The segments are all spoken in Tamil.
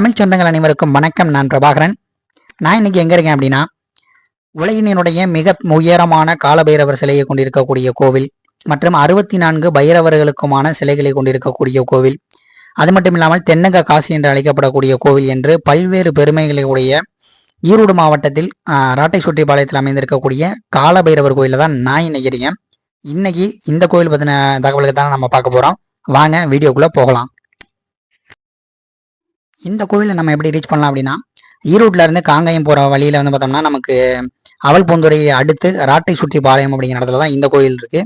தமிழ் சொந்தங்கள் அனைவருக்கும் வணக்கம். நான் பிரபாகரன். நான் இன்னைக்கு எங்க இருக்கேன் அப்படின்னா உலகினுடைய மிக உயரமான காலபைரவர் சிலையை கொண்டிருக்கக்கூடிய கோவில் மற்றும் அறுபத்தி நான்கு பைரவர்களுக்குமான சிலைகளை கொண்டிருக்கக்கூடிய கோவில். அது மட்டும் இல்லாமல் தென்னக காசி என்று அழைக்கப்படக்கூடிய கோவில் என்று பல்வேறு பெருமைகளுடைய ஈரோடு மாவட்டத்தில் ராட்டை சுற்றி பாளையத்தில் அமைந்திருக்கக்கூடிய காலபைரவர் கோயிலில் தான் நான் இன்னைக்கு இருக்கேன். இன்னைக்கு இந்த கோவில் பற்றின தகவலுக்கு தான் நம்ம பார்க்க போகிறோம் வாங்க வீடியோக்குள்ளே போகலாம். இந்த கோவிலை நம்ம எப்படி ரீச் பண்ணலாம் அப்படின்னா ஈரோட்ல இருந்து காங்கயம் போற வழியில வந்து பார்த்தோம்னா நமக்கு அவல் பூந்துறையை அடுத்து ராட்டை சுற்றி பாளையம் அப்படிங்கிற இடத்துல தான் இந்த கோயில் இருக்கு.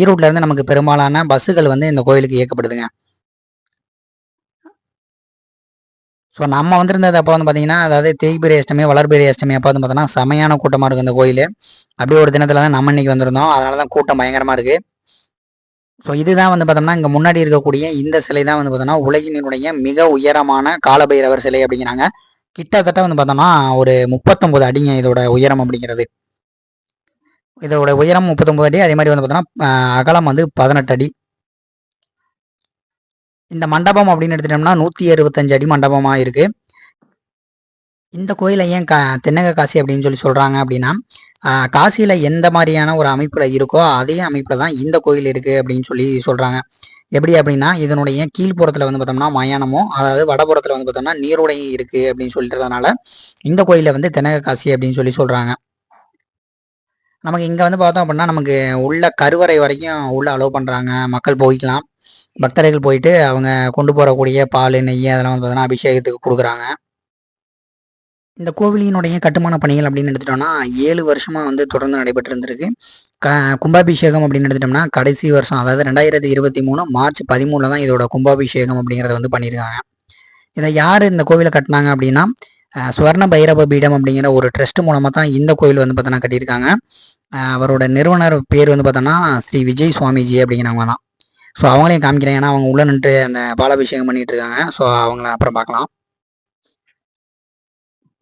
ஈரோட்ல இருந்து நமக்கு பெரும்பாலான பஸ்ஸுகள் வந்து இந்த கோயிலுக்கு இயக்கப்படுதுங்க. ஸோ நம்ம வந்திருந்தது அப்போ வந்து பார்த்தீங்கன்னா அதாவது தேய்பிரி அஷ்டமி வளர்பிரி அஷ்டமி அப்போ வந்து பார்த்தோன்னா செமையான கூட்டமாக இருக்குது இந்த கோயில் அப்படியே ஒரு தினத்தில் தான் நம்ம இன்னைக்கு வந்திருந்தோம். அதனால தான் கூட்டம் பயங்கரமாக இருக்குது ஸோ இதுதான் வந்து பார்த்தோம்னா இங்கே முன்னாடி இருக்கக்கூடிய இந்த சிலை தான் வந்து பார்த்தோம்னா உலகினுடைய மிக உயரமான காலபைரவர் சிலை அப்படிங்கிறாங்க. கிட்டத்தட்ட வந்து பார்த்தோம்னா ஒரு முப்பத்தொம்பது அடிங்க இதோட உயரம் அப்படிங்கிறது. இதோட உயரம் முப்பத்தொம்பது அடி அதே மாதிரி வந்து பார்த்தோம்னா அகலம் வந்து பதினெட்டு அடி. இந்த மண்டபம் அப்படின்னு எடுத்துட்டோம்னா நூற்றி அறுபத்தஞ்சு அடி மண்டபமாக இருக்குது இந்த கோயிலை ஏன் கா தென்னக காசி அப்படின்னு சொல்லி சொல்கிறாங்க அப்படின்னா காசியில் எந்த மாதிரியான ஒரு அமைப்பில் இருக்கோ அதே அமைப்பில் தான் இந்த கோயில் இருக்குது அப்படின்னு சொல்லி சொல்கிறாங்க எப்படி அப்படின்னா இதனுடைய கீழ்ப்புறத்தில் வந்து பார்த்தோம்னா மயானமும் அதாவது வடபுறத்தில் வந்து பார்த்தோம்னா நீரோடையும் இருக்குது அப்படின்னு சொல்லிட்டுறதுனால இந்த கோயிலை வந்து தென்னக காசி அப்படின்னு சொல்லி சொல்கிறாங்க நமக்கு இங்கே வந்து பார்த்தோம் அப்படின்னா நமக்கு உள்ள கருவறை வரைக்கும் உள்ள அலோவ் பண்ணுறாங்க மக்கள் போய்க்கலாம். பக்தர்கள் போயிட்டு அவங்க கொண்டு போகக்கூடிய பால் நெய் அதெல்லாம் வந்து பார்த்தோன்னா அபிஷேகத்துக்கு கொடுக்குறாங்க. இந்த கோவிலினுடைய கட்டுமான பணிகள் அப்படின்னு எடுத்துட்டோம்னா ஏழு வருஷமாக வந்து தொடர்ந்து நடைபெற்று இருந்திருக்கு. க கும்பாபிஷேகம் அப்படின்னு எடுத்துட்டோம்னா கடைசி வருஷம் அதாவது ரெண்டாயிரத்தி இருபத்தி மூணு மார்ச் பதிமூணில் தான் இதோட கும்பாபிஷேகம் அப்படிங்கிறத வந்து பண்ணியிருக்காங்க. இதை யார் இந்த கோவிலை கட்டினாங்க அப்படின்னா சுவர்ண பைரவ பீடம் அப்படிங்கிற ஒரு ட்ரஸ்ட் மூலமாக தான் இந்த கோவில் வந்து பார்த்தோன்னா கட்டியிருக்காங்க. அவரோட நிறுவனர் பேர் வந்து பார்த்தோன்னா ஸ்ரீ விஜய் சுவாமிஜி அப்படிங்கிறவங்க தான். ஸோ அவங்களையும் காமிக்கிறேன் ஏன்னா அவங்க உள்ள நின்று அந்த பாலாபிஷேகம் பண்ணிட்டு இருக்காங்க. ஸோ அவங்கள அப்புறம் பார்க்கலாம்.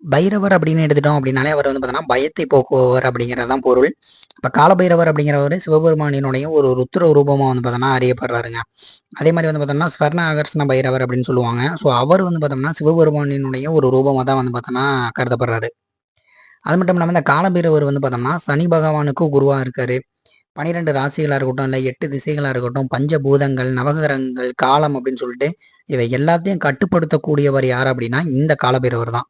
பைரவர் அப்படின்னு எடுத்துட்டோம் அப்படின்னாலே அவர் வந்து பார்த்தோன்னா பயத்தை போக்குவவர் அப்படிங்கிறது தான் பொருள். இப்போ காலபைரவர் அப்படிங்கிறவர் சிவபெருமானினுடைய ஒரு ருத்ர ரூபமாக வந்து பார்த்தோன்னா அறியப்படுறாருங்க. அதே மாதிரி வந்து பார்த்தோம்னா ஸ்வர்ண ஆகர்ஷண பைரவர் அப்படின்னு சொல்லுவாங்க. ஸோ அவர் வந்து பார்த்தோம்னா சிவபெருமானினுடைய ஒரு ரூபமாக தான் வந்து பார்த்தோன்னா கருதப்படுறாரு. அது மட்டும் இல்லாமல் இந்த காலபைரவர் வந்து பார்த்தோம்னா சனி பகவானுக்கு குருவாக இருக்காரு. பனிரெண்டு ராசிகளாக இருக்கட்டும் இல்லை எட்டு திசைகளாக இருக்கட்டும் பஞ்சபூதங்கள் நவகிரகங்கள் காலம் அப்படின்னு சொல்லிட்டு இவை எல்லாத்தையும் கட்டுப்படுத்தக்கூடியவர் யார் அப்படின்னா இந்த காலபைரவர் தான்.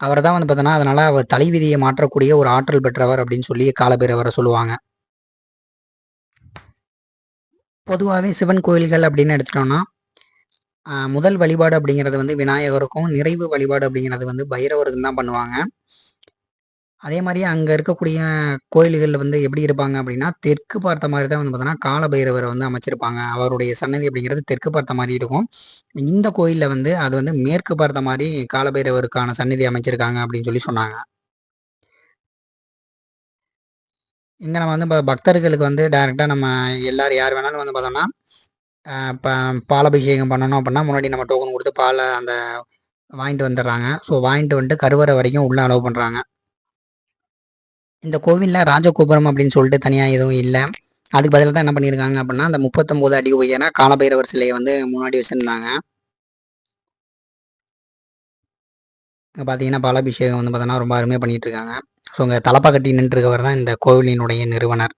அவர் தான் வந்து பார்த்தோன்னா அதனால அவர் தலைவிதியை மாற்றக்கூடிய ஒரு ஆற்றல் பெற்றவர் அப்படின்னு சொல்லி காலபைரவரை சொல்லுவாங்க. பொதுவாகவே சிவன் கோயில்கள் அப்படின்னு எடுத்துட்டோம்னா முதல் வழிபாடு அப்படிங்கிறது வந்து விநாயகருக்கும் நிறைவு வழிபாடு அப்படிங்கிறது வந்து பைரவருக்கும் தான் பண்ணுவாங்க. அதே மாதிரி அங்கே இருக்கக்கூடிய கோயில்களில் வந்து எப்படி இருப்பாங்க அப்படின்னா தெற்கு பார்த்த மாதிரி தான் வந்து பார்த்தோன்னா காலபைரவரை வந்து அமைச்சிருப்பாங்க. அவருடைய சன்னதி அப்படிங்கிறது தெற்கு பார்த்த மாதிரி இருக்கும். இந்த கோயிலில் வந்து அது வந்து மேற்கு பார்த்த மாதிரி காலபைரவருக்கான சன்னதி அமைச்சிருக்காங்க அப்படின்னு சொல்லி சொன்னாங்க. இங்கே நம்ம வந்து பக்தர்களுக்கு வந்து டைரெக்டாக நம்ம எல்லோரும் யார் வேணாலும் வந்து பார்த்தோம்னா இப்போ பாலபிஷேகம் பண்ணணும் அப்படின்னா முன்னாடி நம்ம டோக்கன் கொடுத்து பாலை அந்த வாங்கிட்டு வந்துடுறாங்க. ஸோ வாங்கிட்டு வந்துட்டு கருவறை வரைக்கும் உள்ளே அலோவ் பண்ணுறாங்க இந்த கோவிலில் ராஜகோபுரம் அப்படின்னு சொல்லிட்டு தனியாக எதுவும் இல்லை. அதுக்கு பதிலாக தான் என்ன பண்ணியிருக்காங்க அப்படின்னா அந்த முப்பத்தொம்போது அடி உயர காலபைரவர் சிலையை வந்து முன்னாடி வச்சுருந்தாங்க. இங்கே பார்த்தீங்கன்னா பாலாபிஷேகம் வந்து பார்த்தோன்னா ரொம்ப அருமையாக பண்ணிகிட்டு இருக்காங்க. ஸோ இங்கே தலப்பா கட்டி நின்றுருக்கவர் தான் இந்த கோவிலினுடைய நிறுவனர்.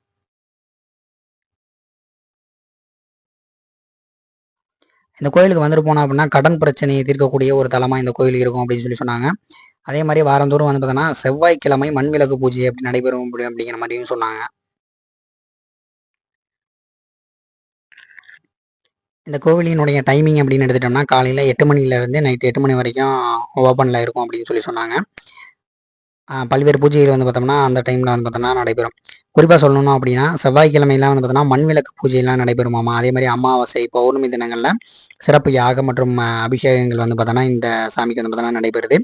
இந்த கோயிலுக்கு வந்துட்டு போனோம் அப்படின்னா கடன் பிரச்சனையை தீர்க்கக்கூடிய ஒரு தலமாக இந்த கோயில் இருக்கும் அப்படின்னு சொல்லி சொன்னாங்க. அதே மாதிரி வாரந்தோறும் வந்து பார்த்தோன்னா செவ்வாய்க்கிழமை மண் விளக்கு பூஜை அப்படி நடைபெறும் அப்படி அப்படிங்கிற மாதிரியும் சொன்னாங்க. இந்த கோவிலினுடைய டைமிங் அப்படின்னு எடுத்துட்டோம்னா காலையில் எட்டு மணிலேருந்து நைட்டு எட்டு மணி வரைக்கும் ஓப்பனில் இருக்கும் அப்படின்னு சொல்லி சொன்னாங்க. பல்வேறு பூஜைகள் வந்து பார்த்தோம்னா அந்த டைமில் வந்து பார்த்தோம்னா நடைபெறும். குறிப்பாக சொல்லணும் அப்படின்னா செவ்வாய்க்கிழமையெல்லாம் வந்து பார்த்தோம்னா மண் விளக்கு பூஜையெல்லாம் நடைபெறுமாமா? அதே மாதிரி அமாவாசை பௌர்ணமி தினங்களில் சிறப்பு யாகம் மற்றும் அபிஷேகங்கள் வந்து பார்த்தோன்னா இந்த சாமிக்கு வந்து பார்த்தோன்னா நடைபெறுது.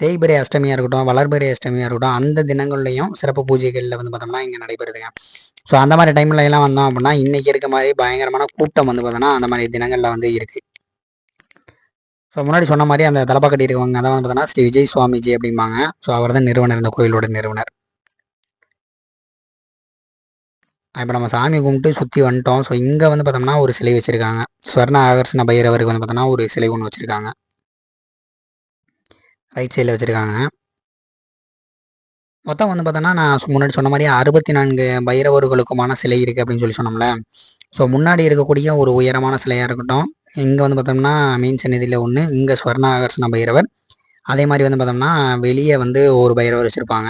தேய்பிரை அஷ்டமியாக இருக்கட்டும் வளர்பிறை அஷ்டமியாக இருக்கட்டும் அந்த தினங்கள்லையும் சிறப்பு பூஜைகளில் வந்து பார்த்தோம்னா இங்கே நடைபெறுதுங்க. ஸோ அந்த மாதிரி டைம்ல எல்லாம் வந்தோம் அப்படின்னா இன்னைக்கு இருக்க மாதிரி பயங்கரமான கூட்டம் வந்து பார்த்தோன்னா அந்த மாதிரி தினங்களில் வந்து இருக்குது ஸோ முன்னாடி சொன்ன மாதிரி அந்த தலப்பா கட்டி இருக்கவங்க அதான் வந்து பார்த்தோன்னா ஸ்ரீ விஜய் சுவாமிஜி அப்படிம்பாங்க. ஸோ அவர் தான் நிறுவனர் இந்த கோயிலோட நிறுவனர். இப்போ நம்ம சாமி கும்பிட்டு சுற்றி வந்துட்டோம். ஸோ இங்கே வந்து பார்த்தோம்னா ஒரு சிலை வச்சுருக்காங்க. ஸ்வர்ண ஆகர்ஷண பைரவருக்கு வந்து பார்த்தோம்னா ஒரு சிலை ஒன்று வச்சுருக்காங்க. ரைட் சைடில் வச்சுருக்காங்க. மொத்தம் வந்து பார்த்தோன்னா நான் முன்னாடி சொன்ன மாதிரி அறுபத்தி நான்கு பைரவர்களுக்குமான சிலை இருக்குது அப்படின்னு சொல்லி சொன்னோம்ல. ஸோ முன்னாடி இருக்கக்கூடிய ஒரு உயரமான சிலையாக இருக்கட்டும் இங்கே வந்து பார்த்தோம்னா மீன் சந்நிதியில் ஒன்று இங்கே ஸ்வர்ண ஆகர்ஷண பைரவர். அதே மாதிரி வந்து பார்த்தோம்னா வெளியே வந்து ஒரு பைரவர் வச்சுருப்பாங்க.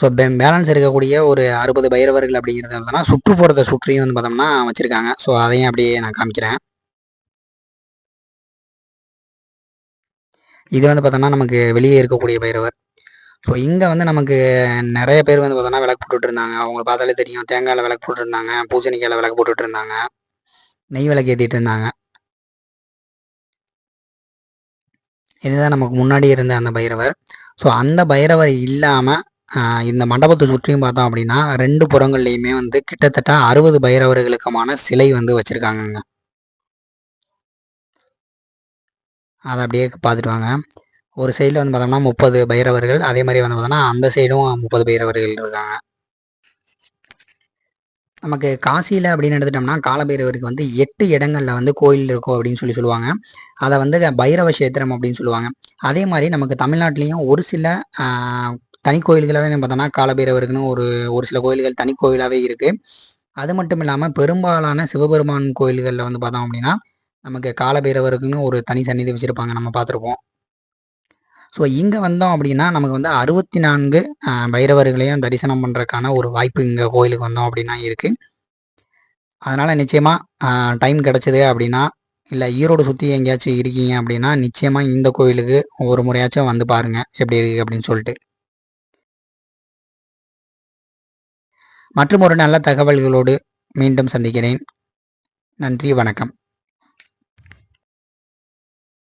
ஸோ பேலன்ஸ் இருக்கக்கூடிய ஒரு அறுபது பைரவர்கள் அப்படிங்கிறது பார்த்தோம்னா சுற்றுப்புறத்தை சுற்றியும் வந்து பார்த்தோம்னா வச்சுருக்காங்க. ஸோ அதையும் அப்படியே நான் காமிக்கிறேன். இது வந்து பார்த்தோம்னா நமக்கு வெளியே இருக்கக்கூடிய பைரவர். ஸோ இங்கே வந்து நமக்கு நிறைய பேர் வந்து பார்த்தோன்னா விளக்கு போட்டுட்டு இருந்தாங்க அவங்க பார்த்தாலே தெரியும். தேங்காயில் விளக்கு போட்டுருந்தாங்க இருந்தாங்க பூசணிக்காயில் விளக்கு போட்டுட்டு இருந்தாங்க நெய் விளக்கு ஏற்றிட்டு இருந்தாங்க இதுதான் நமக்கு முன்னாடி இருந்த அந்த பைரவர். ஸோ அந்த பைரவர் இல்லாமல் இந்த மண்டபத்தை சுற்றியும் பார்த்தோம் அப்படின்னா ரெண்டு புறங்கள்லையுமே வந்து கிட்டத்தட்ட அறுபது பைரவர்களுக்குமான சிலை வந்து வச்சுருக்காங்கங்க. அதை அப்படியே பார்த்துட்டு வாங்க. ஒரு சைடில் வந்து பார்த்தோம்னா முப்பது பைரவர்கள் அதே மாதிரி வந்து பார்த்தோம்னா அந்த சைடும் முப்பது பைரவர்கள் இருக்காங்க. நமக்கு காசியில் அப்படின்னு எடுத்துட்டோம்னா காலபைரவருக்கு வந்து எட்டு இடங்களில் வந்து கோயில் இருக்கும் அப்படின்னு சொல்லி சொல்லுவாங்க. அதை வந்து பைரவ கஷேத்திரம் அப்படின்னு சொல்லுவாங்க. அதே மாதிரி நமக்கு தமிழ்நாட்டிலையும் ஒரு சில தனி கோயில்களாகவே பார்த்தோம்னா காலபைரவருக்குன்னு ஒரு ஒரு சில கோயில்கள் தனி கோயிலாகவே இருக்குது அது மட்டும் இல்லாமல் பெரும்பாலான சிவபெருமான் கோயில்களில் வந்து பார்த்தோம் அப்படின்னா நமக்கு காலபைரவருக்குன்னு ஒரு தனி சந்நிதி வச்சுருப்பாங்க. நம்ம பார்த்துருப்போம். ஸோ இங்கே வந்தோம் அப்படின்னா நமக்கு வந்து அறுபத்தி நான்கு பைரவர்களையும் தரிசனம் பண்ணுறதுக்கான ஒரு வாய்ப்பு இங்கே கோயிலுக்கு வந்தோம் அப்படின்னா இருக்குது அதனால் நிச்சயமாக டைம் கிடச்சிது அப்படின்னா இல்லை ஈரோடு சுற்றி எங்கேயாச்சும் இருக்கீங்க அப்படின்னா நிச்சயமாக இந்த கோயிலுக்கு ஒரு முறையாச்சும் வந்து பாருங்கள் எப்படி இருக்குது அப்படின்னு சொல்லிட்டு. மற்றும் ஒரு நல்ல தகவல்களோடு மீண்டும் சந்திக்கிறேன். நன்றி வணக்கம்.